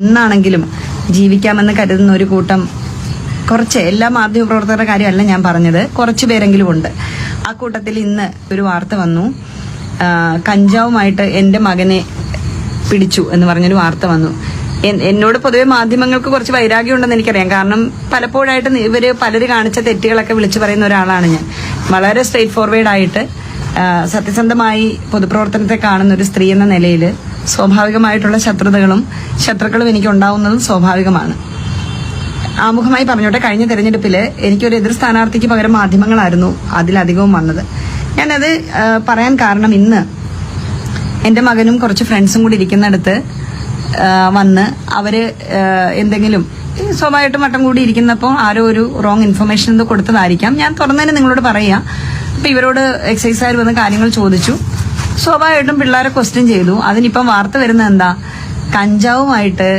ഇന്നാണെങ്കിലും ജീവിക്കാമെന്ന് കരുതുന്ന ഒരു കൂട്ടം കുറച്ച് എല്ലാ മാധ്യമപ്രവർത്തകരുടെ കാര്യമല്ല ഞാൻ പറഞ്ഞത്. കുറച്ച് പേരെങ്കിലും ഉണ്ട്. ആ കൂട്ടത്തിൽ ഇന്ന് ഒരു വാർത്ത വന്നു. കഞ്ചാവുമായിട്ട് എന്റെ മകനെ പിടിച്ചു എന്ന് പറഞ്ഞൊരു വാർത്ത വന്നു. എന്നോട് പൊതുവെ മാധ്യമങ്ങൾക്ക് കുറച്ച് വൈരാഗ്യം ഉണ്ടെന്ന് എനിക്കറിയാം. കാരണം പലപ്പോഴായിട്ട് ഇവർ പലര് കാണിച്ച തെറ്റുകളൊക്കെ വിളിച്ചു പറയുന്ന ഒരാളാണ് ഞാൻ. വളരെ സ്ട്രേറ്റ് ഫോർവേഡ് ആയിട്ട് സത്യസന്ധമായി പൊതുപ്രവർത്തനത്തെ കാണുന്ന ഒരു സ്ത്രീ എന്ന നിലയിൽ സ്വാഭാവികമായിട്ടുള്ള ശത്രുതകളും ശത്രുക്കളും എനിക്ക് ഉണ്ടാവുന്നതും സ്വാഭാവികമാണ്. ആമുഖമായി പറഞ്ഞോട്ടെ കഴിഞ്ഞ തെരഞ്ഞെടുപ്പിൽ എനിക്കൊരു എതിർ സ്ഥാനാർത്ഥിക്ക് പകരം മാധ്യമങ്ങളായിരുന്നു അതിലധികവും വന്നത്. ഞാനത് പറയാൻ കാരണം ഇന്ന് എന്റെ മകനും കുറച്ച് ഫ്രണ്ട്സും കൂടി ഇരിക്കുന്നിടത്ത് വന്ന് അവർ എന്തെങ്കിലും സ്വാഭാവികമായിട്ടും വട്ടം കൂടി ഇരിക്കുന്നപ്പോൾ ആരോ ഒരു റോങ് ഇൻഫർമേഷൻ കൊടുത്തതായിരിക്കാം. ഞാൻ തുറന്നതിന് നിങ്ങളോട് പറയാം. അപ്പൊ ഇവരോട് എക്സൈസുകാർ വന്ന് കാര്യങ്ങൾ ചോദിച്ചു. സ്വാഭാവികമായിട്ടും പിള്ളേരെ ക്വസ്റ്റ്യൻ ചെയ്തു. അതിനിപ്പം വാർത്ത വരുന്നത് എന്താ? കഞ്ചാവുമായിട്ട്